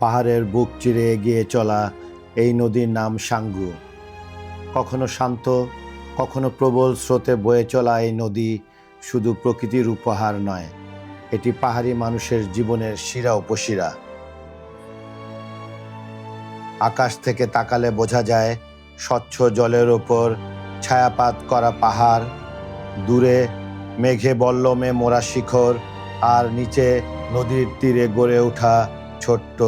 পাহাড়ের বুক চিরে এগিয়ে চলা এই নদীর নাম সাঙ্গু। কখনো শান্ত, কখনো প্রবল স্রোতে বয়ে চলা এই নদী শুধু প্রকৃতির উপহার নয়, এটি পাহাড়ি মানুষের জীবনের শিরা উপশিরা। আকাশ থেকে তাকালে বোঝা যায়, স্বচ্ছ জলের ওপর ছায়াপাত করা পাহাড়, দূরে মেঘে বল্লমে মোরা শিখর, আর নিচে নদীর তীরে গড়ে ওঠা ছোট্ট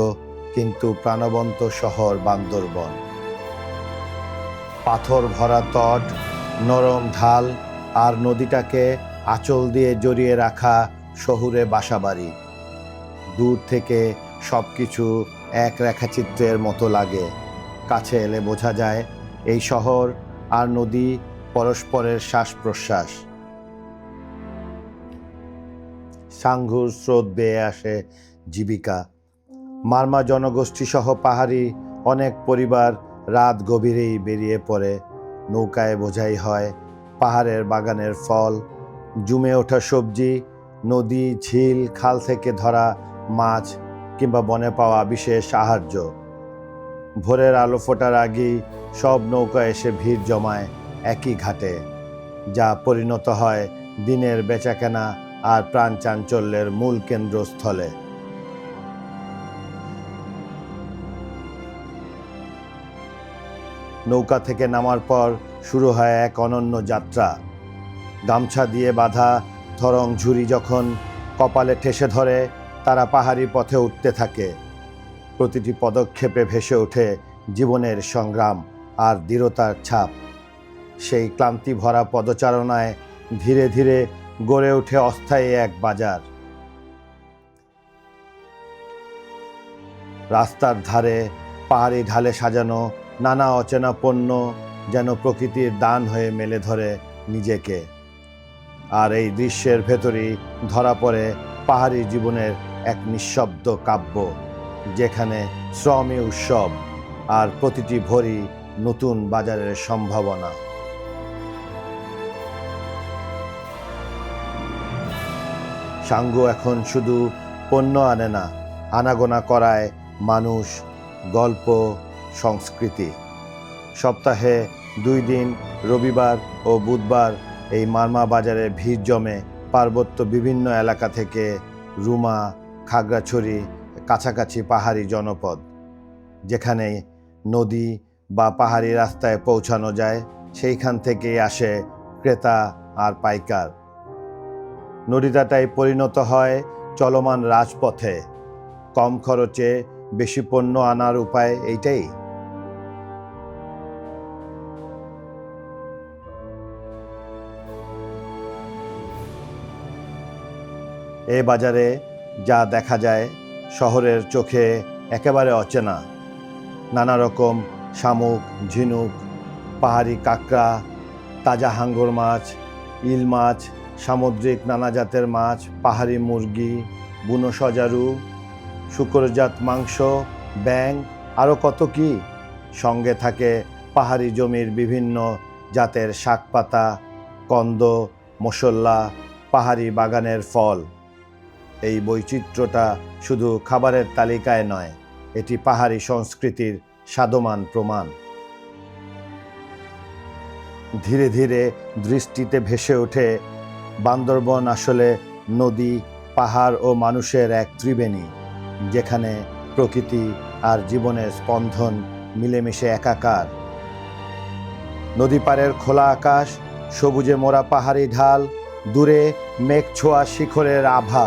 কিন্তু প্রাণবন্ত শহর বান্দরবন। পাথর ভরা তট, নরম ঢাল আর নদীটাকে আঁচল দিয়ে জড়িয়ে রাখা শহুরে বাসাবাড়ি। দূর থেকে সব কিছু এক রেখাচিত্রের মতো লাগে। কাছে এলে বোঝা যায়, এই শহর আর নদী পরস্পরের শ্বাস প্রশ্বাস সাঙ্গুর স্রোত বেয়ে আসে জীবিকা। মারমা জনগোষ্ঠী সহ পাহাড়ি অনেক পরিবার রাত গভীরেই বেরিয়ে পড়ে। নৌকায় বোঝাই হয়, পাহাড়ের বাগানের ফল, জুমে ওঠা সবজি, নদী, ঝিল, খাল থেকে ধরা মাছ কিংবা বনে পাওয়া বিশেষ সাহায্য ভোরের আলো ফোটার আগেই সব নৌকা এসে ভিড় জমায় একই ঘাটে, যা পরিণত হয় দিনের বেচাকেনা আর প্রাণ চাঞ্চল্যের মূল কেন্দ্রস্থলে। নৌকা থেকে নামার পর শুরু হয় এক অনন্য যাত্রা। গামছা দিয়ে বাঁধা ধরং ঝুড়ি যখন কপালে ঠেসে ধরে, তারা পাহাড়ি পথে উঠতে থাকে। প্রতিটি পদক্ষেপে ভেসে ওঠে জীবনের সংগ্রাম আর দৃঢ়তার ছাপ। সেই ক্লান্তি ভরা পদচারণায় ধীরে ধীরে গড়ে ওঠে অস্থায়ী এক বাজার। রাস্তার ধারে পাহাড়ি ঢালে সাজানো নানা অচেনা পণ্য যেন প্রকৃতির দান হয়ে মেলে ধরে নিজেকে। আর এই দৃশ্যের ভেতরই ধরা পড়ে পাহাড়ি জীবনের এক নিঃশব্দ কাব্য, যেখানে শ্রমই উৎসব আর প্রতিটি ভরি নতুন বাজারের সম্ভাবনা। সাঙ্গু এখন শুধু পণ্য আনে না, আনাগোনা করায় মানুষ গল্প সংস্কৃতি। সপ্তাহে দুই দিন, রবিবার ও বুধবার এই মারমা বাজারে ভিড় জমে পার্বত্য বিভিন্ন এলাকা থেকে রুমা, খাগড়াছড়ি, কাছাকাছি পাহাড়ি জনপদ, যেখানে নদী বা পাহাড়ি রাস্তায় পৌঁছানো যায়, সেইখান থেকেই আসে ক্রেতা আর পাইকার। নদীটাটাই পরিণত হয় চলমান রাজপথে। কম খরচে বেশি পণ্য আনার উপায় এইটাই। এ বাজারে যা দেখা যায় শহরের চোখে একেবারে অচেনা। নানা রকম শামুক, ঝিনুক, পাহাড়ি কাঁকড়া, তাজা হাঙ্গর মাছ, ইল মাছ, সামুদ্রিক নানা জাতের মাছ, পাহাড়ি মুরগি, বুনো সজারু, শুকরজাত মাংস ব্যাং আরও কত কি। সঙ্গে থাকে পাহাড়ি জমির বিভিন্ন জাতের শাকপাতা, কন্দ মশল্লা পাহাড়ি বাগানের ফল। এই বৈচিত্র্যটা শুধু খাবারের তালিকায় নয়, এটি পাহাড়ি সংস্কৃতির সাদমান প্রমাণ। ধীরে ধীরে দৃষ্টিতে ভেসে ওঠে বান্দরবন আসলে নদী, পাহাড় ও মানুষের এক ত্রিবেণী, যেখানে প্রকৃতি আর জীবনের স্পন্দন মিলেমিশে একাকার। নদী পাড়ের খোলা আকাশ, সবুজে মোড়া পাহাড়ি ঢাল, দূরে মেঘ ছোঁয়া শিখরের আভা।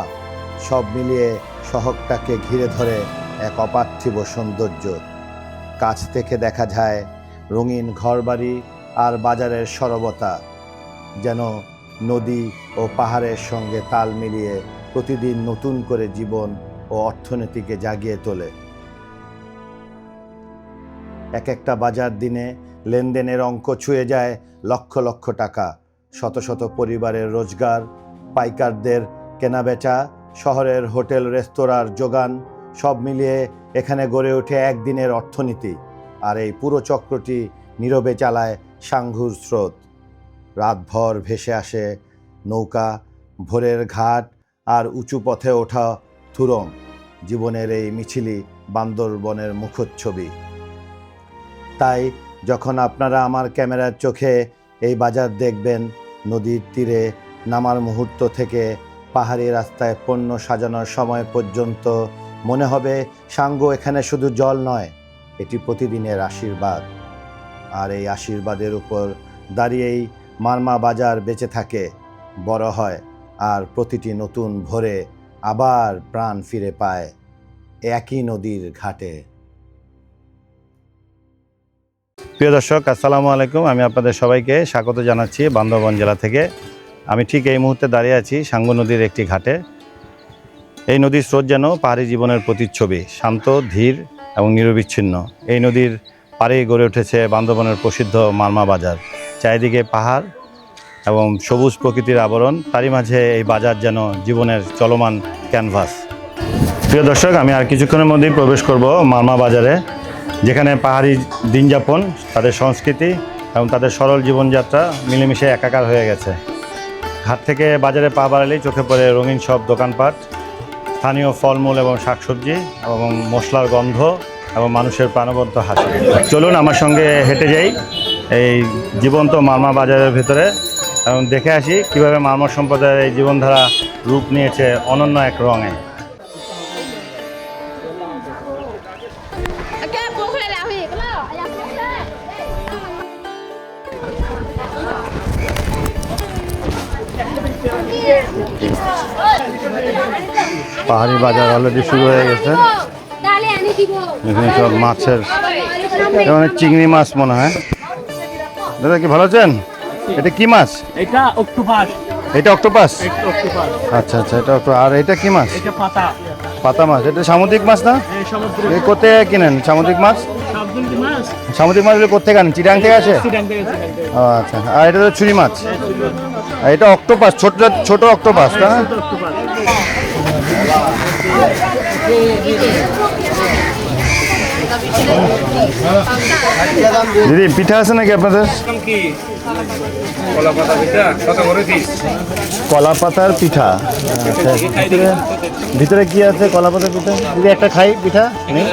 সব মিলিয়ে শহরটাকে ঘিরে ধরে এক অপার্থিব সৌন্দর্য। কাছ থেকে দেখা যায় রঙিন ঘরবাড়ি আর বাজারের সরবতা, যেন নদী ও পাহাড়ের সঙ্গে তাল মিলিয়ে প্রতিদিন নতুন করে জীবন ও অর্থনীতিকে জাগিয়ে তোলে। এক একটা বাজার দিনে লেনদেনের অঙ্ক ছুঁয়ে যায় লক্ষ লক্ষ টাকা, শত শত পরিবারের রোজগার, পাইকারদের কেনাবেচা শহরের হোটেল, রেস্তোরাঁর যোগান সব মিলিয়ে এখানে গড়ে ওঠে একদিনের অর্থনীতি আর এই পুরো চক্রটি নীরবে চালায় সাঙ্গুর স্রোত। রাতভর ভেসে আসে নৌকা, ভোরের ঘাট আর উঁচু পথে ওঠা থুরং জীবনের এই মিছিলই বান্দরবনের মুখচ্ছবি। তাই যখন আপনারা আমার ক্যামেরার চোখে এই বাজার দেখবেন, নদীর তীরে নামার মুহূর্ত থেকে পাহাড়ি রাস্তায় পণ্য সাজানোর সময় পর্যন্ত মনে হবে সাঙ্গ এখানে শুধু জল নয়, এটি প্রতিদিনের আশীর্বাদ। আর এই আশীর্বাদের উপর দাঁড়িয়েই মারমা বাজার বেঁচে থাকে, বড় হয়, আর প্রতিটি নতুন ভোরে আবার প্রাণ ফিরে পায় একই নদীর ঘাটে। প্রিয় দর্শক, আসসালামু আলাইকুম। আমি আপনাদের সবাইকে স্বাগত জানাচ্ছি বান্দরবান জেলা থেকে। আমি ঠিক এই মুহূর্তে দাঁড়িয়ে আছি সাঙ্গু নদীর একটি ঘাটে। এই নদীর স্রোত যেন পাহাড়ি জীবনের প্রতিচ্ছবি, শান্ত, ধীর এবং নিরবিচ্ছিন্ন। এই নদীর পাড়েই গড়ে উঠেছে বান্দরবনের প্রসিদ্ধ মালমা বাজার। চারিদিকে পাহাড় এবং সবুজ প্রকৃতির আবরণ, তারই মাঝে এই বাজার যেন জীবনের চলমান ক্যানভাস। প্রিয় দর্শক, আমি আর কিছুক্ষণের মধ্যেই প্রবেশ করব মালমা বাজারে, যেখানে পাহাড়ি দিনযাপন, তাদের সংস্কৃতি এবং তাদের সরল জীবনযাত্রা মিলেমিশে একাকার হয়ে গেছে। ঘাট থেকে বাজারে পা বাড়ালেই চোখে পড়ে রঙিন সব দোকানপাট, স্থানীয় ফলমূল এবং শাকসবজি এবং মশলার গন্ধ এবং মানুষের প্রাণবন্ত হাসি। চলুন আমার সঙ্গে হেঁটে যাই এই জীবন্ত মালমা বাজারের ভেতরে এবং দেখে আসি কীভাবে মালমা সম্প্রদায়ের এই জীবনধারা রূপ নিয়েছে অনন্য এক রঙে। পাহাড়ি বাজার অলরেডি শুরু হয়ে গেছে। তাহলে আনি দিব। এখানে সব মাছের এখানে চিংড়ি মাছ মনে হয়। দাদা কি ভালো আছেন? এটা কি মাছ? এটা অক্টোপাস। এটা অক্টোপাস? আচ্ছা আচ্ছা এটা আর এটা কি মাছ? এটা পাতা। পাতা মাছ। এটা সামুদ্রিক মাছ না? এই কোথায় কিনেন? সামুদ্রিক মাছ? সামুদ্রিক মাছগুলো কোথেকে আনেন? চিটাং থেকে ও আচ্ছা। আর এটা তো ছুরি মাছ। আর এটা অক্টোপাস ছোট ছোট অক্টোপাস তাই না অক্টোপাস। দিদি পিঠা আছে নাকি আপনাদের? কলা পাতার পিঠা। আচ্ছা ভিতরে ভিতরে কি আছে কলা পাতার পিঠা? দিদি একটা খাই পিঠা। নেই?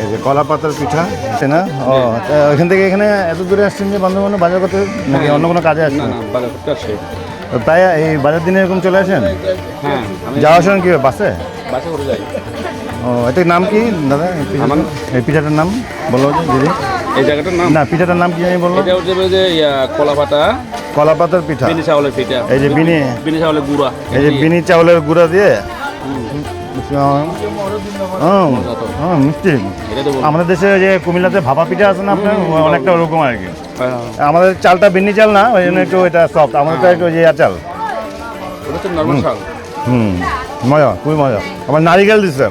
এই যে কলা পাতার পিঠা। আছে না? ও তা ওইখান থেকে এখানে এত দূরে আসছেন যে বান্ধবনে বাজার করতে নাকি অন্য কোনো কাজে আসছেন? প্রায় এই বাজার দিনে এরকম চলে আসেন? হ্যাঁ যাওয়ার সময় কি বাসে? বাসে করে যাই। ও এটার নাম কি দাদা? আমার- এই পিঠাটার নাম বলো দিদি। এই জায়গাটার নাম? না পিঠাটার নাম কি জানি বলল এটা হচ্ছে যে ইয়া, কলা পাতা। কলা পাতার পিঠা। বিনি চাউলের পিঠা। এই যে বিনি বিনি চাউলের গুঁড়া। এই যে বিনি চাউলের গুঁড়া দিয়ে মিষ্টি। আমাদের দেশে যে কুমিল্লাতে ভাপা পিঠা আছে না আপনার? অনেকটা ওরকম আর কি। হ্যাঁ, হ্যাঁ। আমাদের চালটা বিন্নি চাল না ওই জন্য একটু এটা সফট আমাদের তো একটু যে চাল। ওটা হচ্ছে নর্মাল চাল। হুম। মজা খুবই মজা আবার নারিকেল দিচ্ছে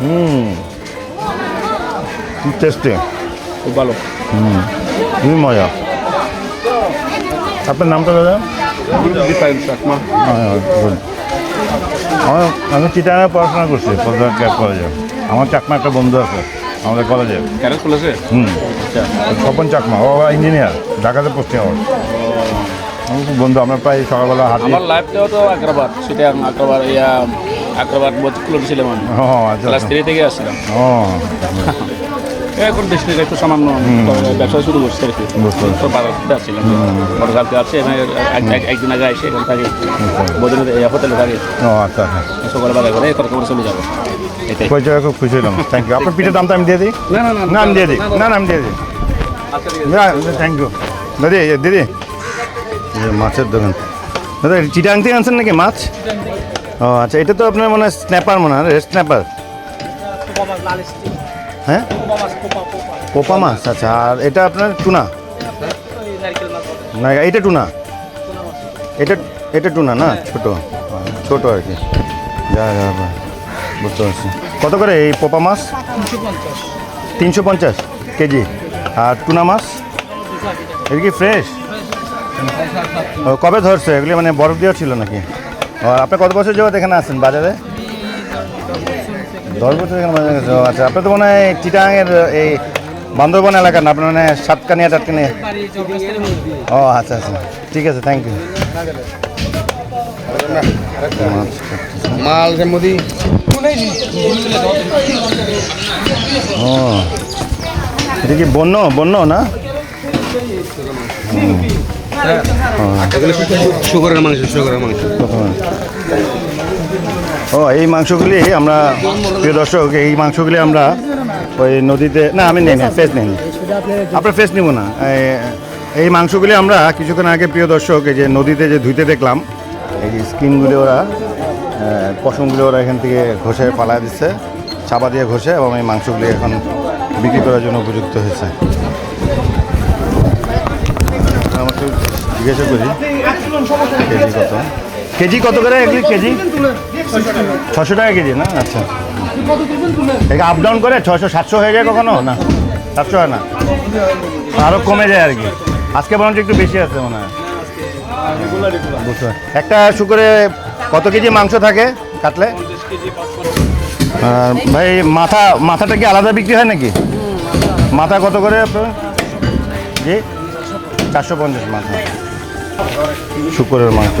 হুম। টেস্টি খুব ভালো। হুম। খুবই মজা আপনার নামটা দাদা. আমার আমি চিটাগাঙে পড়াশোনা করছি ক্যাব কলেজে। আমার চাকমা একটা বন্ধু আছে আমাদের কলেজে। হুম। আচ্ছা। স্বপন চাকমা ও ইঞ্জিনিয়ার ঢাকাতে পোস্টিং আমার বন্ধু আমরা প্রায় সকালবেলা হাঁটি আমার লাইফটাও তো আগ্রাবাদ সেটা আগ্রাবাদ ইয়া আগ্রাবাদ বছর ছিলাম আমি। ও আচ্ছা ক্লাস আচ্ছা। থ্রি থেকে আসছিলাম। এখন বেশি একটু সামান্য ব্যবসা শুরু করছে আর কি। তো বাড়াতে আসছিলাম বড় কালকে আছে এক- এক- একদিন আগে এসে এখানে থাকি। বদিনে হোটেলে থাকি। ও আচ্ছা আচ্ছা। সকালে বাজার করে চলে যাব। এটাই। ওই জায়গায় খুব খুশি হলাম। থ্যাংক ইউ আপনার পিঠের দামটা আমি দিয়ে দিই? না না আমি দিয়ে দিই। না না আমি দিয়ে দিই। আচ্ছা থ্যাংক ইউ দাদি দিদি। মাছের দোকান। দাদা চিটাং থেকে আনছেন নাকি মাছ? ও আচ্ছা এটা তো আপনার মনে হয় স্ন্যাপার মনে হয় স্ন্যাপার? হ্যাঁ? পোপা মাছ আচ্ছা আর এটা আপনার টুনা? না এটা টুনা? এটা এটা টুনা না? ছোট। ছোট আর কি। যা যা বুঝতে পারছি। কত করে এই পোপা মাছ? তিনশো পঞ্চাশ। কেজি। আর টুনা মাছ? এটা কি ফ্রেশ কবে ধরছে? এগুলি মানে বরফ দেওয়া ছিল নাকি? আপনি কত বছর যাবত এখানে আছেন বাজারে? দশ বছর এখানে বাজারে আচ্ছা আপনি তো মনে হয় চিটাঙের এই বান্দরবন এলাকার না আপনার মানে সাতকানিয়া টাটকানিয়া ও আচ্ছা আচ্ছা। ঠিক আছে থ্যাংক ইউ মাল মোদি। ও। এটা কি বন্য? বন্য না? ও, এই মাংসগুলি আমরা, প্রিয় দর্শক, এই মাংসগুলি আমরা ওই নদীতে, না, আমি নেই না ফেস নেই। আপনার ফেস নিব না। এই- এই মাংসগুলি আমরা কিছুক্ষণ আগে, প্রিয় দর্শক, এই যে নদীতে যে ধুইতে দেখলাম, এই যে স্কিনগুলি ওরা পশমগুলি ওরা এখান থেকে ঘষে পালা দিচ্ছে, চাপা দিয়ে ঘষে, এবং এই মাংসগুলি এখন বিক্রি করার জন্য উপযুক্ত হয়েছে। জিজ্ঞাসা করি, কেজি কত? কেজি কত করে এগুলি কেজি? ছশো টাকা কেজি না? আচ্ছা। আপ ডাউন করে ছশো, সাতশো হয়ে যায় কখনো? না, সাতশো হয় না। আরও কমে যায় আর কি। আজকে বরঞ্চ একটু বেশি আছে মনে হয়। একটা শুকরে কত কেজি মাংস থাকে কাটলে? ভাই, মাথা, মাথাটা কি আলাদা বিক্রি হয় নাকি? মাথা কত করে আপনার? জি? চারশো পঞ্চাশ মাথা। শুকরের মাংস।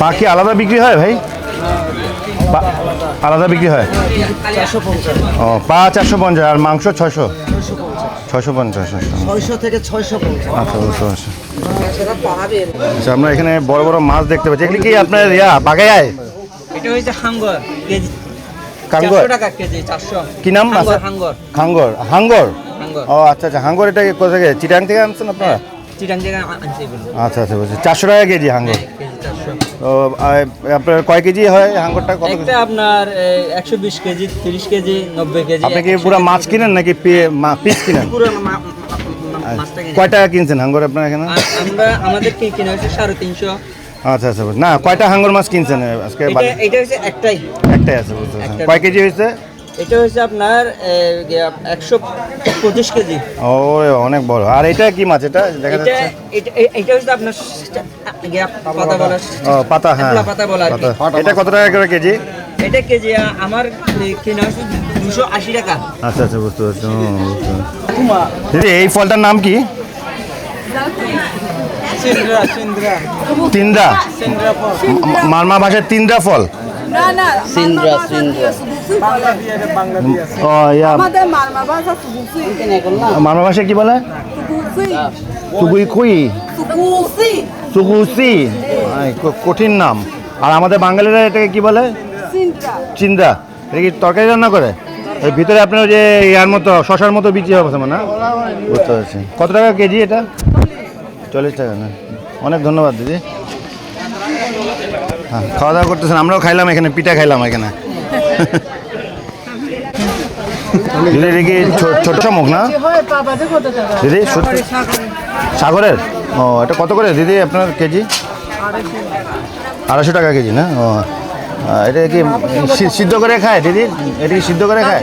পা কি আলাদা বিক্রি হয় ভাই? আলাদা বিক্রি হয়? ও পা চারশো পঞ্চাশ আর মাংস ছশো ছশো পঞ্চাশ ছয়শো। থেকে ছয়শো পঞ্চাশ। আচ্ছা বুঝতে পারছি আচ্ছা আমরা এখানে বড় বড় মাছ দেখতে পাচ্ছি। এগুলি কি আপনার ইয়া বাগায় এটা হচ্ছে হাঙ্গর কেজি। কাঙ্গর টাকা কেজি চারশো। কি নাম হাঙ্গর হাঙ্গর। হাঙ্গর হাঙ্গর? হাঙ্গর। ও আচ্ছা আচ্ছা হাঙ্গর এটা কোথা থেকে? চিটাং থেকে আনছেন আপনারা? আচ্ছা আচ্ছা বুঝছি। চারশো টাকা কেজি হাঙ্গর। তো আপনার কয় কেজি হয় হাঙ্গরটা? কত একটা আপনার একশো বিশ কেজি তিরিশ কেজি নব্বই কেজি আপনি কি পুরো মাছ কিনেন নাকি পিস কিনেন? পুরো কিনে- কয় টাকা কিনছেন হাঙ্গর আপনার এখানে? আমরা আমাদের হচ্ছে সাড়ে তিনশো। আচ্ছা আচ্ছা না কয়টা হাঙ্গর মাছ কিনছেন আজকে এটা হচ্ছে একটাই। একটাই আছে বুঝতে কয় কেজি হয়েছে? এটা হচ্ছে আপনার একশো পঁচিশ কেজি। ও অনেক বড়। আর এটা কি মাছ? এটা দেখা যাচ্ছে? এটা হচ্ছে আপনার পাতা বলা পাতা হ্যাঁ পাতা বলা। এটা কত টাকা করে কেজি? এটা কেজি আমার কিনা হচ্ছে দুশো আশি টাকা। আচ্ছা আচ্ছা বুঝতে পারছি। দিদি এই ফলটার নাম কি? তিনদা ফল। মারমা ভাষায় তিনটা ফল? না না সিন্দ্রা, সিন্দ্রা। ইয়া। মারমা ভাষা ভাষায় কি বলে? কুই কঠিন নাম। আর আমাদের বাঙালিরা এটাকে কি বলে? চিন্তা এটা কি তরকারি রান্না করে? এর ভিতরে আপনার ওই যে ইয়ার মতো শশার মতো বিচি হবে না? বুঝতে পারছি। কত টাকা কেজি এটা? চল্লিশ টাকা না? অনেক ধন্যবাদ দিদি। হ্যাঁ খাওয়া দাওয়া করতেছেন। আমরাও খাইলাম এখানে পিঠা খাইলাম এখানে। দিদি এটা কি ছোট শামুক না? দিদি সাগরের ও এটা কত করে দিদি আপনার কেজি? আড়াইশো। টাকা কেজি না? ও এটা কি সিদ্ধ করে খায় দিদি? এটা কি সিদ্ধ করে খায়?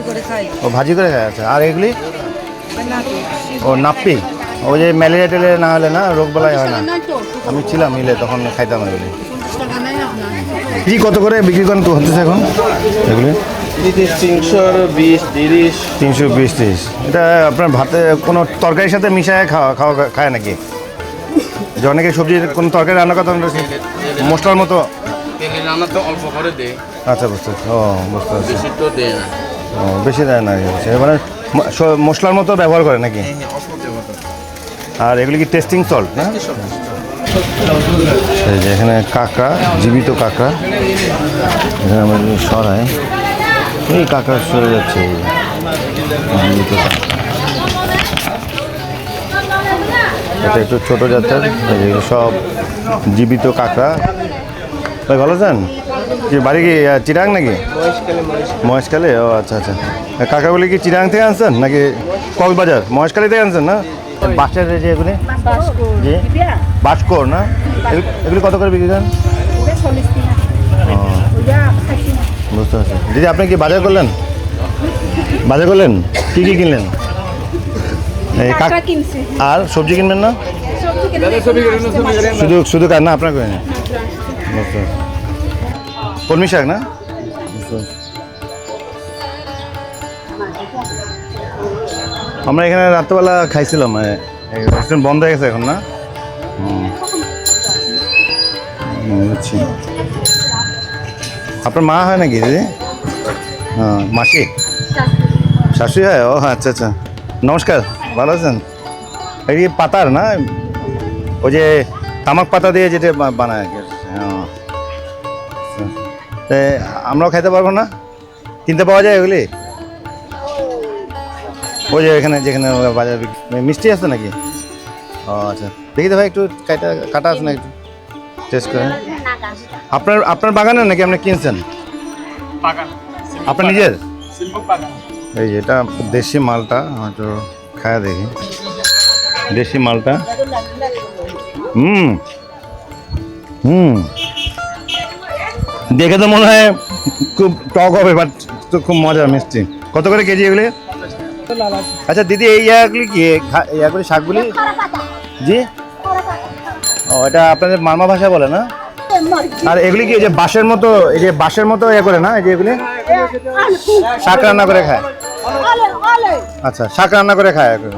ও ভাজি করে খায় আচ্ছা। আর এগুলি? ও নাপ্পি। ওই যে ম্যালেরিয়া টেলে না হলে না রোগ বেলায় হয় না। আমি ছিলাম মিলে তখন খাইতাম এগুলি। কি কত করে বিক্রি করেন তো হতেছে এখন? এগুলি? তিনশো বিশ তিরিশ। তিনশো বিশ তিরিশ। এটা আপনার ভাতে কোনো তরকারির সাথে মিশায় খাওয়া খাওয়া খায় নাকি? যে অনেকে সবজির কোনো তরকারি রান্না করতে মশলার মতো? রান্না তো অল্প করে দে আচ্ছা বুঝতে পারছি। ও বুঝতে পারছি। ও বেশি দেয় না মানে মশলার মতো ব্যবহার করে নাকি? আর এগুলি কি টেস্টিং সল্ট না? এখানে কাঁকড়া জীবিত কাঁকড়া। এখানে আমরা সরাই। এই কাঁকড়া সরে যাচ্ছে। এটা একটু ছোটো জাতের এই যে এগুলো সব জীবিত কাঁকড়া ভাই ভালো আছেন? কি বাড়ি কি চিরাং নাকি? মহেশকালে ও আচ্ছা আচ্ছা। কাকা বলে কি চিরাং থেকে আনছেন নাকি কক্সবাজার? মহেশখালী থেকে আনছেন না? বাচ্চার যে এগুলি? জি। বাসকর না? এগুলি- এগুলি কত করে বিক্রি করেন ও, বুঝতে পারছি দিদি আপনি কি বাজার করলেন? বাজার করলেন? কি কি কিনলেন? এই কাক আর সবজি কিনবেন না? সবজি শুধু শুধু কার না আপনার কলমি শাক না? আমরা এখানে রাত্রেবেলা খাইছিলাম রেস্টুরেন্ট বন্ধ হয়ে গেছে এখন না? বুঝছি আপনার মা হয় নাকি দিদি? হ্যাঁ। মাসি। শাশুড়ি হয়? ও হ্যাঁ আচ্ছা আচ্ছা। নমস্কার ভালো আছেন? এই পাতার না ওই যে তামাক পাতা দিয়ে যেটা বানায়। আর কি হ্যাঁ। আমরাও খাইতে পারব না? কিনতে পাওয়া যায় ওগুলি? ওই যে এখানে যেখানে বাজার মিষ্টি আছে নাকি? ও আচ্ছা। দেখি তো ভাই একটু কাটা কাটা আছে না একটু? টেস্ট করে। আপনার আপনার বাগানে নাকি আপনি কিনছেন? আপনার নিজের? এই এটা দেশি মালটা হয়তো খায়া দেখি। দেশি মালটা। হুম। হুম। দেখে তো মনে হয় খুব টক হবে বাট তো খুব মজা মিষ্টি। কত করে কেজি এগুলি? আচ্ছা দিদি এই ইয়াগুলি কি? ইয়াগুলি শাকগুলি? জি? ও এটা আপনাদের মারমা ভাষা বলে না? আর এগুলি কি এই যে বাঁশের মতো এই যে বাঁশের মতো ইয়ে করে না এই যে এগুলি? শাক রান্না করে খায়? আচ্ছা শাক রান্না করে খায় এগুলো।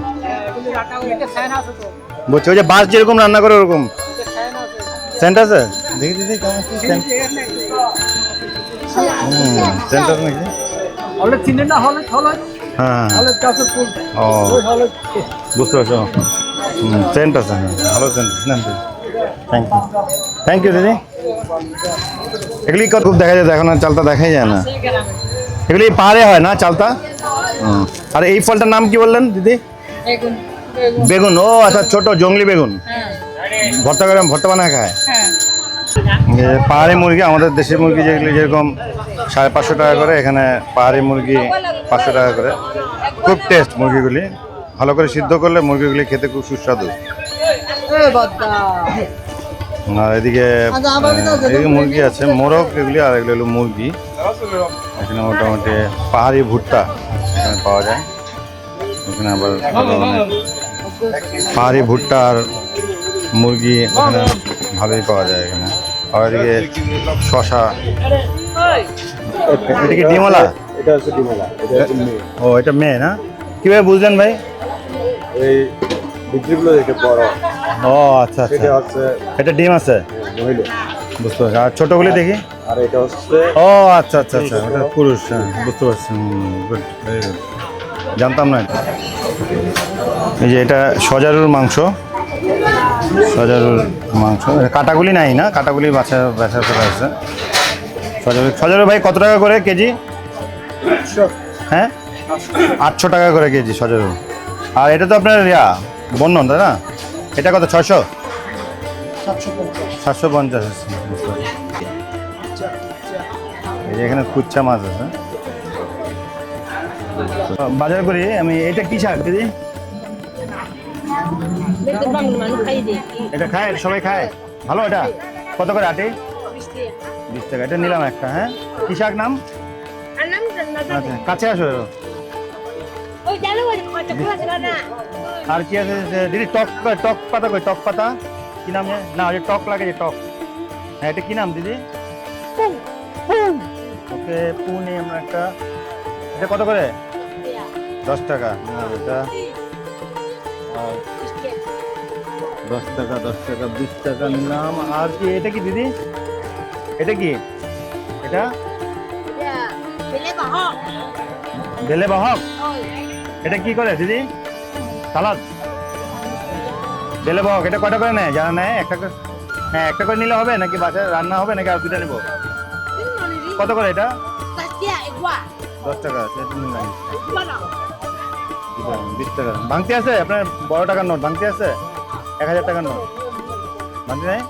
বুঝছি ওই যে বাঁশ যেরকম রান্না করে ওরকম। সেন্ট আছে? দেখি দিদি কেমন সেন্ট। আছে নাকি? হলে চিনে না হলে হলে হ্যাঁ হলে ফুল। ও। হলে বুঝতে পারছ? হুম সেন্ট আছে হ্যাঁ, ভালো scent thank you thank you দিদি। এগুলি কত খুব দেখা যায় এখন আর চালতা দেখাই যায় না। এগুলি পাহাড়ে হয় না চালতা আর এই ফলটার নাম কি বললেন দিদি? বেগুন। ও আচ্ছা ছোট জঙ্গলি বেগুন। ভর্তা করে ভর্তা বানায় খায়? এ, পাহাড়ি মুরগি আমাদের দেশের মুরগি যেগুলি যেরকম সাড়ে পাঁচশো টাকা করে এখানে পাহাড়ি মুরগি পাঁচশো টাকা করে। খুব টেস্ট মুরগিগুলি। ভালো করে সিদ্ধ করলে মুরগিগুলি খেতে খুব সুস্বাদু। আর এদিকে আহ, এদিকে মুরগি আছে মোরগ এগুলি আর এগুলো হলো মুরগি। এখানে মোটামুটি পাহাড়ি ভুট্টা এখানে পাওয়া যায়। এখানে আবার পাহাড়ি ভুট্টা আর মুরগি এখানে ভালোই পাওয়া যায় এখানে। আর এদিকে শশা। এটা কি ডিমলা এটা হচ্ছে ডিমলা ও এটা মেয়ে না? কীভাবে বুঝলেন ভাই? এই বিক্রিগুলো দেখে বড়। ও আচ্ছা আচ্ছা। এটা ডিম আছে? বুঝতে পারছি। আর ছোটগুলি দেখি? আর এটা হচ্ছে ও আচ্ছা আচ্ছা আচ্ছা ওটা পুরুষ হ্যাঁ বুঝতে পারছি। জানতাম না এটা। এই যে এটা সজারুর মাংস। সজারুর মাংস। কাটাগুলি নাই না? কাটাগুলি বাছা বাছা করা আছে। সজারু সজারু ভাই কত টাকা করে কেজি? হ্যাঁ? আটশো টাকা করে কেজি সজারু। আর এটা তো আপনার ইয়া বন্যন তাই না? এটা কত ছয়শো? সাতশো পঞ্চাশ। আছে। এই যে এখানে কুচ্চা মাছ আছে। বাজার করি আমি এটা কি শাক দিদি? এটা খায় সবাই খায়? ভালো এটা? কত করে আটে? বিশ টাকা। এটা নিলাম একটা হ্যাঁ? কি শাক নাম? আচ্ছা কাছে আসো আর কি আছে দিদি টক টক পাতা কই টক পাতা? কি নাম না ওই টক লাগে যে টক। হ্যাঁ এটা কি নাম দিদি? ওকে পুনে আমরা একটা এটা কত করে? দশ টাকা। না এটা? দশ টাকা দশ টাকা বিশ টাকা নিলাম আর কি এটা কি দিদি? এটা কি? এটা? বেলে বাহক। এটা কি করে, দিদি? সালাদ? বেলে বাহক এটা কটা করে নেয়? জানা নেয় একটা করে হ্যাঁ একটা করে নিলে হবে? নাকি বাসায় রান্না হবে? নাকি আর দুটা নেব? কত করে এটা? দশ টাকা বিশ টাকা। ভাঙতি আছে? আপনার বড় টাকার নোট, ভাঙতি আছে? এক হাজার টাকার নোট। ভাঙতি নেই?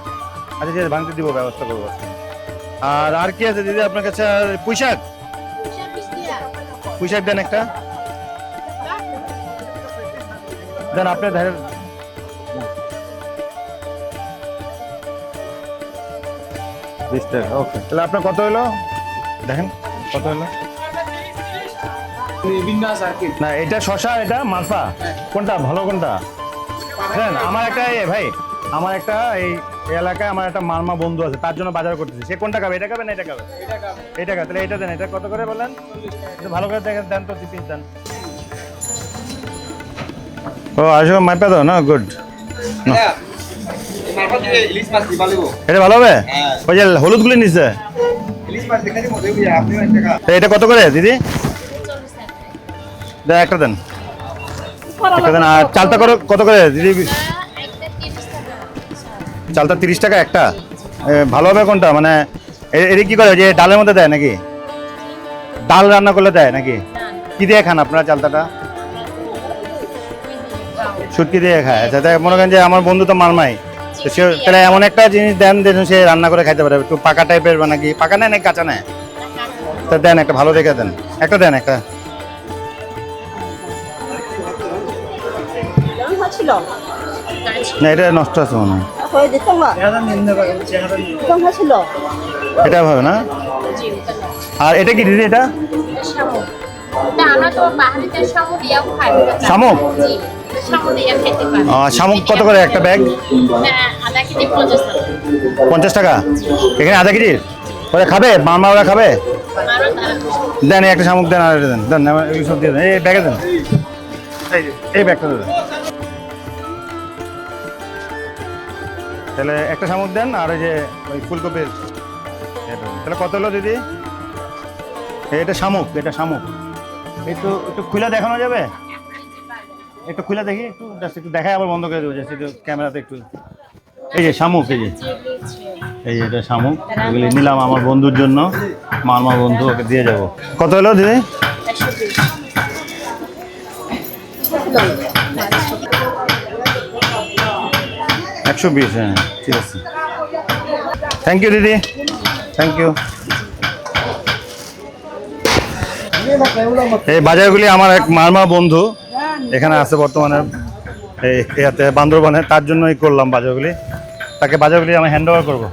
আচ্ছা ঠিক আছে, ভাঙতি দিব, ব্যবস্থা করব। আর আর কি আছে দিদি আপনার কাছে? আর পুঁইশাক? পুঁইশাক দেন একটা। দেন আপনার ধারে বিশ টাকা ওকে। তাহলে আপনার কত হলো দেখেন কত হলো না এটা শশা এটা মালপা। কোনটা? ভালো কোনটা? হ্যাঁ আমার একটা এ ভাই আমার একটা এই এলাকায় আমার একটা মারমা বন্ধু আছে তার জন্য বাজার করতেছি। সে কোনটা খাবে? এটা খাবে না এটা খাবে? এটা খাবে। তাহলে এটা দেন এটা কত করে বলেন? ভালো করে দেখেন দেন তো পিস দেন। ও আসো মাইপা দাও না? গুড এটা ভালো হবে? ওই যে হলুদগুলি নিচ্ছে এটা কত করে দিদি? দেন একটা দেন। একটা দেন আর চালটা করো কত করে দিদি? চালটা তিরিশ টাকা একটা? ভালো হবে কোনটা? মানে এটা কি করে যে ডালের মধ্যে দেয় নাকি? ডাল রান্না করলে দেয় নাকি? কি দিয়ে খান আপনারা চালতাটা শুটকি দিয়ে খায়। আচ্ছা তাই মনে করেন যে আমার বন্ধু তো মারমাই তো সে তাহলে এমন একটা জিনিস দেন যেন সে রান্না করে খাইতে পারে। একটু পাকা টাইপের বা নাকি পাকা নেয় নাকি কাঁচা নেয়? তা দেন একটা ভালো দেখে দেন। একটা দেন একটা। না এটা নষ্ট আছে মনে হয়। যেত এটা হবে না? আর এটা কি দিদি এটা? শামুক। শামুক কত করে একটা ব্যাগ? হ্যাঁ পঞ্চাশ টাকা। এখানে আধা কেজির ওরা খাবে? মামা ওরা খাবে? দেন একটা শামুক দেন আর দেন। দেন এই সব দিয়ে দেন। এই ব্যাগে দেন। এই ব্যাগটা দেন। তাহলে একটা শামুক দেন আর ওই যে ওই ফুলকপির তাহলে কত হলো দিদি? এটা শামুক এটা শামুক। একটু একটু খুলে দেখানো যাবে? একটু খুলে দেখি, একটু জাস্ট একটু দেখাই, আবার বন্ধ করে দেবো জাস্ট একটু ক্যামেরাতে একটু। এই যে শামুক, এই যে। এই যে এটা শামুক, এগুলি নিলাম আমার বন্ধুর জন্য মারমা বন্ধু, ওকে দিয়ে যাব। কত হলো দিদি? একশো বিশ হ্যাঁ ঠিক আছে। থ্যাংক ইউ দিদি। থ্যাংক ইউ এই বাজারগুলি আমার এক মারমা বন্ধু এখানে আছে বর্তমানে এই বান্দরবানে, তার জন্যই করলাম বাজারগুলি। তাকে বাজারগুলি আমি হ্যান্ড ওভার করব।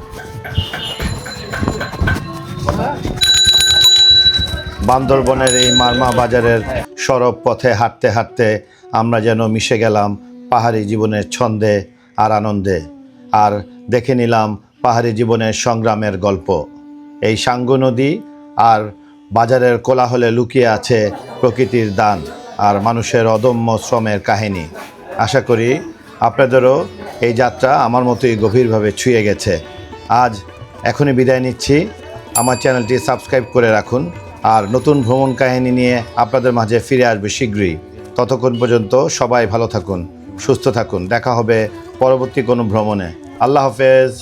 বান্দরবনের এই মারমা বাজারের সরব পথে হাঁটতে হাঁটতে আমরা যেন মিশে গেলাম পাহাড়ি জীবনের ছন্দে আর আনন্দে। আর দেখে নিলাম পাহাড়ি জীবনের সংগ্রামের গল্প। এই সাঙ্গু নদী আর বাজারের কোলাহলে লুকিয়ে আছে প্রকৃতির দান। আর মানুষের অদম্য শ্রমের কাহিনী। আশা করি আপনাদেরও এই যাত্রা আমার মতোই গভীরভাবে ছুঁয়ে গেছে। আজ এখনই বিদায় নিচ্ছি। আমার চ্যানেলটি সাবস্ক্রাইব করে রাখুন। আর নতুন ভ্রমণ কাহিনী নিয়ে আপনাদের মাঝে ফিরে আসবে শীঘ্রই। ততক্ষণ পর্যন্ত সবাই ভালো থাকুন, সুস্থ থাকুন। দেখা হবে পরবর্তী কোনো ভ্রমণে। আল্লাহ হাফেজ।